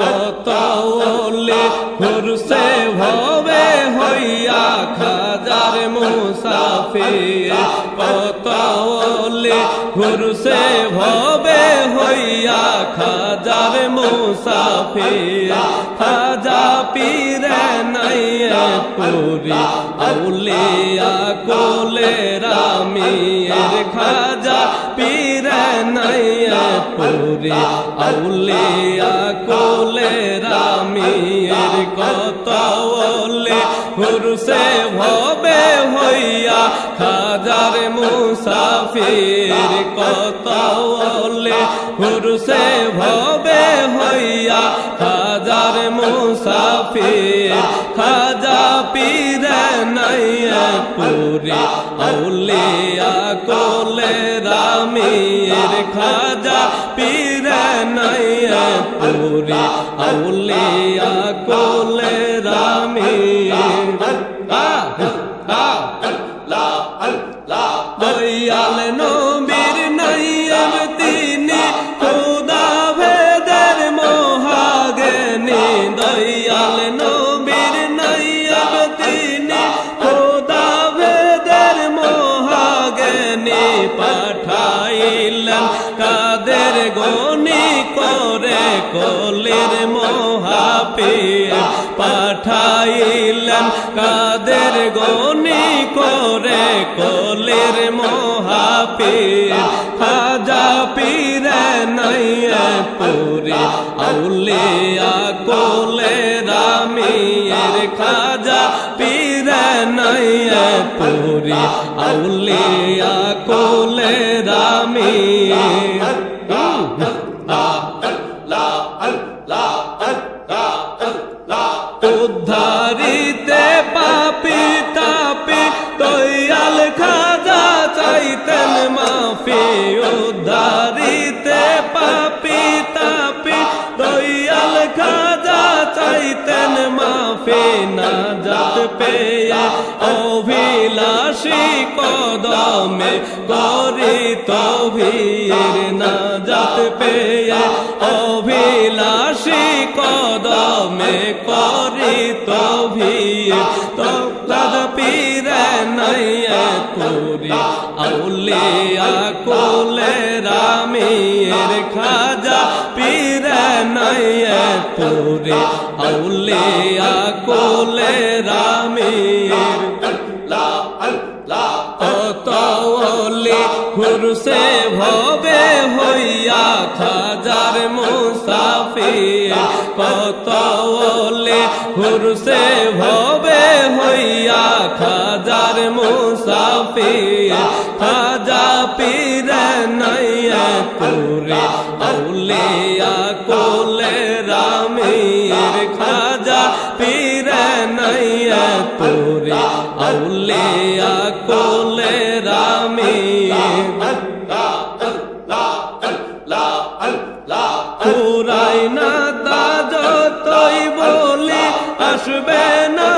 কত ওলে ভবে হইয়া খাজার মুসাফির কত ওলে ভবে হইয়া খাজার মুসাফির খাজা পীরে নাই পুরি আউলিয়া কোলে রামিয়ের খাজা পুরি আউলিয়া কোলে রামিয়ের কত ওলে ভবে হইয়া খাজার মুসাফির কত ওলে ভবে হইয়া খাজার মুসাফির খাজা পীরে নাই পুরি আউলিয়া কোলে রামির খাজা পীর নাই পুরে আউলিয়া কোলে রামির দয়াল কলির মহাপীর পাঠাইলেন কাদের গনি করে কলির মহাপীর। খাজা পীরে নাই পুরি আউলিয়া কোলে রামিয়ের। খাজা পীরে নাই পুরি আউলিয়া কোলে উদ্ধারিতে পাপি তাপি দয়াল খাজা চাইতেন মাফি। উদ্ধারিতে পাপি তাপি দয়াল খাজা চাইতেন মাফি। না যাত পেয়ে অভিলাষী কদমে করি তভির না যাত পেয়ে অভিলাষী কদমে করি আউলিয়া কোলে রামের খাজা পীরে নাই পুরি আউলিয়া কোলে রামের ওলি ঘুরছে ভবে হইয়া খাজার মুসাফির। কত ওলি ঘুরছে ভবে মুসাফির, খাজা পীরে নাই পুরে আউলিয়া কোলে রামের, খাজা পীরে নাই পুরে আউলিয়া কোলে রামের। আসবে না